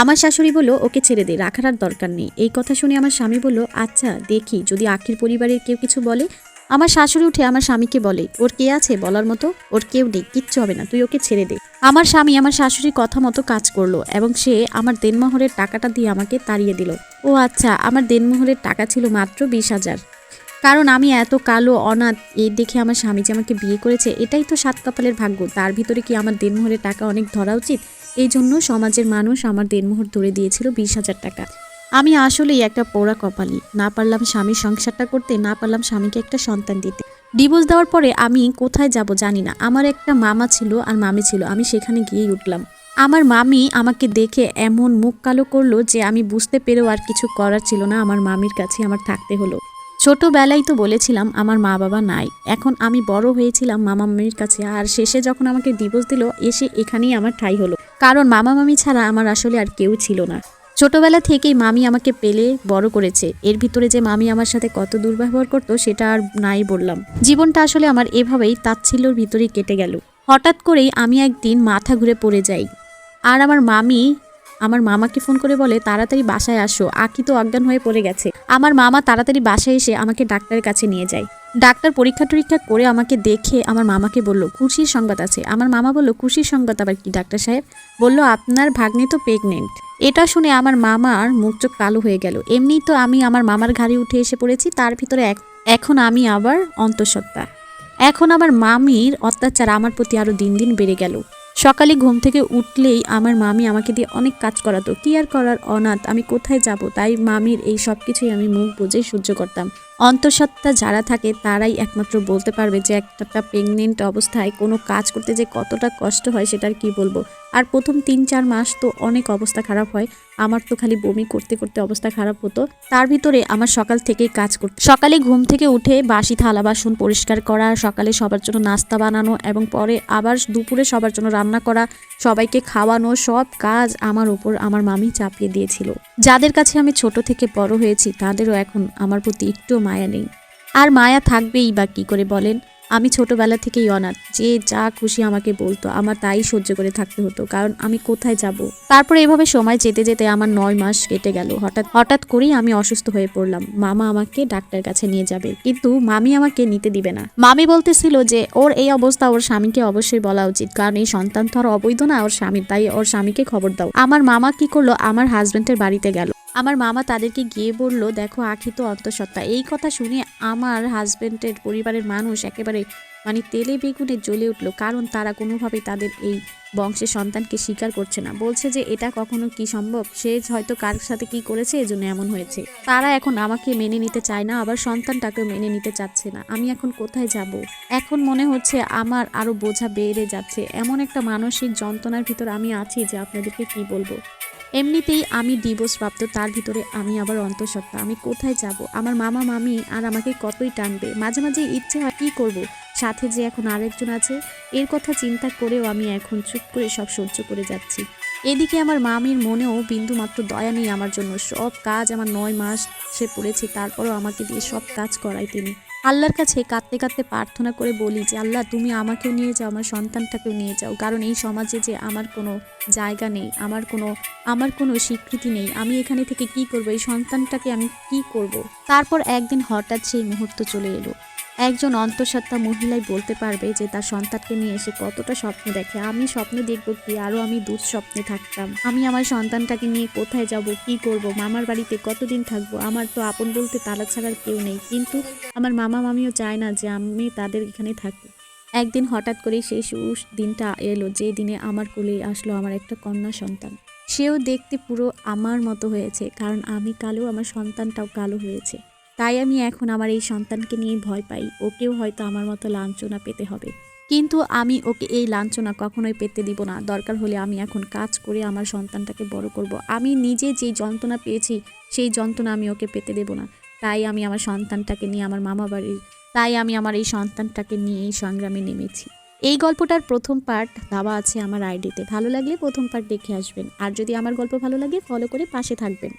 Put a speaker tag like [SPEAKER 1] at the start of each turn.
[SPEAKER 1] আমার শাশুড়ি বলল, ওকে ছেড়ে দে, রাখার আর দরকার নেই। এই কথা শুনে আমার স্বামী বলল আচ্ছা দেখি, যদি আখির পরিবারের কেউ কিছু বলে? আমার শাশুড়ি উঠে আমার স্বামীকে বলে, ওর কে আছে বলার মতো? ওর কেউ নেই, কিচ্ছু হবে না, তুই ওকে ছেড়ে দে। আমার স্বামী আমার শাশুড়ির কথা মতো কাজ করল এবং সে আমার দেনমোহরের টাকাটা দিয়ে আমাকে তাড়িয়ে দিল। ও আচ্ছা আমার দেনমোহরের টাকা ছিল মাত্র বিশ হাজার। কারণ আমি এত কালো, অনাথ, এই দেখে আমার স্বামী যে আমাকে বিয়ে করেছে, এটাই তো সাত কপালের ভাগ্য। তার ভিতরে কি আমার দেনমোহরের টাকা অনেক ধরা উচিত? এই জন্য সমাজের মানুষ আমার দেনমোহর ধরে দিয়েছিল বিশ হাজার টাকা। আমি আসলেই একটা পোড়া কপালি। না পারলাম স্বামীর সংসারটা করতে, না পারলাম স্বামীকে একটা সন্তান দিতে। ডিভোর্স দেওয়ার পরে আমি কোথায় যাব জানি না। আমার একটা মামা ছিল আর মামি ছিল। আমি সেখানে গিয়েই উঠলাম। আমার মামি আমাকে দেখে এমন মুখ কালো করল যে আমি বুঝতে পেরেও আর কিছু করার ছিল না আমার মামির কাছে আমার থাকতে হলো। ছোটবেলায় তো বলেছিলাম আমার মা বাবা নাই। এখন আমি বড় হয়েছিলাম মামা মামির কাছে। আর শেষে যখন আমাকে ডিভোর্স দিল, এসে এখানেই আমার ঠাই হলো। কারণ মামা মামি ছাড়া আমার আসলে আর কেউ ছিল না। ছোটবেলা থেকেই মামি আমাকে পেলে বড় করেছে। এর ভিতরে যে মামি আমার সাথে কত দুর্ব্যবহার করতো, সেটা আর নাই বললাম। জীবনটা আসলে আমার এভাবেই তাচ্ছিল্যর ভিতরেই কেটে গেল। হঠাৎ করেই আমি একদিন মাথা ঘুরে পড়ে যাই। আর আমার মামি, আমার মামাকে ফোন করে বলে, তাড়াতাড়ি বাসায় আসো। আকি তো অজ্ঞান হয়ে পড়ে গেছে। আমার মামা তাড়াতাড়ি বাসায় এসে আমাকে ডাক্তারের কাছে নিয়ে যায়। ডাক্তার পরীক্ষা টরীক্ষা করে আমাকে দেখে আমার মামাকে বলল খুশির সংবাদ আছে। আমার মামা বলল খুশির সংবাদ আবার কি? ডাক্তার সাহেব বলল, আপনার ভাগ্নে তো প্রেগনেন্ট এটা শুনে আমার মামার মুখ চোখ কালো হয়ে গেল। এমনি তো আমি আমার মামার ঘাড়ে উঠে এসে পড়েছি, তার ভিতরে এখন আমি আবার অন্তঃসত্ত্বা। এখন আমার মামির অত্যাচার আমার প্রতি আরও দিন দিন বেড়ে গেল। সকালে ঘুম থেকে উঠলেই আমার মামি আমাকে দিয়ে অনেক কাজ করাতো। কি আর করার? অনাথ, আমি কোথায় যাব? তাই মামির এই সব কিছুই আমি মুখ বুঝেই সহ্য করতাম। অন্তঃসত্ত্বা যারা থাকে, তারাই একমাত্র বলতে পারবে যে একটা প্রেগনেন্ট অবস্থায় কোনো কাজ করতে যে কতটা কষ্ট হয় সেটার কি বলব। আর প্রথম তিন চার মাস তো অনেক অবস্থা খারাপ হয়। আমার তো খালি বমি করতে করতে অবস্থা খারাপ হতো। তার ভিতরে আমার সকাল থেকেই কাজ করতে সকালে ঘুম থেকে উঠে বাসি থালা, বাসন পরিষ্কার করা, সকালে সবার জন্য নাস্তা বানানো এবং পরে আবার দুপুরে সবার জন্য রান্না করা, সবাইকে খাওয়ানো, সব কাজ আমার উপর আমার মামি চাপিয়ে দিয়েছিল। যাদের কাছে আমি ছোট থেকে বড় হয়েছি, তাদেরও এখন আমার প্রতি একটু মায়া নেই। আর মায়া থাকবেই বা কী করে বলেন? আমি ছোটবেলা থেকেই অনাথ। যে যা খুশি আমাকে বলতো, আমার তাই সহ্য করে থাকতে হতো, কারণ আমি কোথায় যাব? তারপরে এভাবে সময় যেতে যেতে আমার নয় মাস কেটে গেল। হঠাৎ হঠাৎ করেই আমি অসুস্থ হয়ে পড়লাম। মামা আমাকে ডাক্তার কাছে নিয়ে যাবে। কিন্তু মামি আমাকে নিতে দিবে না। মামি বলতেছিল যে, ওর এই অবস্থা ওর স্বামীকে অবশ্যই বলা উচিত। কারণ এই সন্তান তো আর অবৈধ না, ওর স্বামীর তাই ওর স্বামীকে খবর দাও। আমার মামা কি করল? আমার হাজবেন্ডের বাড়িতে গেল। আমার মামা তাদেরকে গিয়ে বলল, দেখো, আখি তো অন্তঃসত্ত্বা। এই কথা শুনে আমার হাজবেন্ডের পরিবারের মানুষ একেবারে মানে তেলে বেগুনে জ্বলে উঠল, কারণ তারা কোনোভাবেই তাদের এই বংশের সন্তানকে স্বীকার করছে না। বলছে যে, এটা কখনো কি সম্ভব? সে হয়তো কার সাথে কি করেছে, এজন্য এমন হয়েছে। তারা এখন আমাকে মেনে নিতে চায় না, আবার সন্তানটাকেও মেনে নিতে চাচ্ছে না। আমি এখন কোথায় যাব? এখন মনে হচ্ছে আমার আরও বোঝা বেড়ে যাচ্ছে। এমন একটা মানসিক যন্ত্রণার ভিতর আমি আছি যে, আপনাদেরকে কি বলব? এমনিতেই আমি ডিভোর্স প্রাপ্ত, তার ভিতরে আমি আবার অন্তঃসত্ত্বা। আমি কোথায় যাব? আমার মামা, মামি আর আমাকে কতই টানবে? মাঝে মাঝে ইচ্ছে হয়, কী করব? সাথে যে এখন আরেকজন আছে, এর কথা চিন্তা করেও আমি এখন চুপ করে সব সহ্য করে যাচ্ছি। এদিকে আমার মামির মনেও বিন্দু মাত্র দয়া নেই আমার জন্য। সব কাজ আমার নয় মাস সে পড়েছে তারপরও আমাকে দিয়ে সব কাজ করায় তিনি। আল্লাহর কাছে কাঁদতে কাঁদতে প্রার্থনা করে বলি যে, আল্লাহ, তুমি আমাকেও নিয়ে যাও, আমার সন্তানটাকেও নিয়ে যাও। কারণ এই সমাজে যে আমার কোনো জায়গা নেই, আমার কোনো আমার কোনো স্বীকৃতি নেই, আমি এখানে থেকে কি করব? এই সন্তানটাকে আমি কি করব? তারপর একদিন হঠাৎ সেই মুহূর্ত চলে এলো। একজন অন্তঃসত্ত্বা মহিলাই বলতে পারবে যে তার সন্তানকে নিয়ে এসে কতটা স্বপ্ন দেখে। আমি স্বপ্নে দেখব কি আরও আমি দুঃস্বপ্নে থাকতাম। আমি আমার সন্তানটাকে নিয়ে কোথায় যাব, কি করব, মামার বাড়িতে কতদিন থাকব? আমার তো আপন বলতে তালা ছাড়ার কেউ নেই। কিন্তু আমার মামা মামিও চায় না যে আমি তাদের এখানে থাকি। একদিন হঠাৎ সেই সুস দিনটা এলো, যে দিনে আমার কোলে আসলো আমার একটা কন্যা সন্তান। সেও দেখতে পুরো আমার মতো হয়েছে, কারণ আমি কালো, আমার সন্তানটাও কালো হয়েছে। তাই আমি এখন আমার এই সন্তানকে নিয়ে ভয় পাই। ওকেও হয়তো আমার মতো লাঞ্ছনা পেতে হবে। কিন্তু আমি ওকে এই লাঞ্ছনা কখনোই পেতে দিব না। দরকার হলে আমি এখন কাজ করে আমার সন্তানটাকে বড় করব। আমি নিজে যেই যন্ত্রণা পেয়েছি, সেই যন্ত্রণা আমি ওকে পেতে দেব না। তাই আমি আমার সন্তানটাকে নিয়ে আমার মামা বাড়ির, তাই আমি আমার এই সন্তানটাকে নিয়ে এই সংগ্রামে নেমেছি। এই গল্পটার প্রথম পার্ট দেওয়া আছে আমার আইডিতে। ভালো লাগলে প্রথম পার্ট দেখে আসবেন। আর যদি আমার গল্প ভালো লাগে ফলো করে পাশে থাকবেন।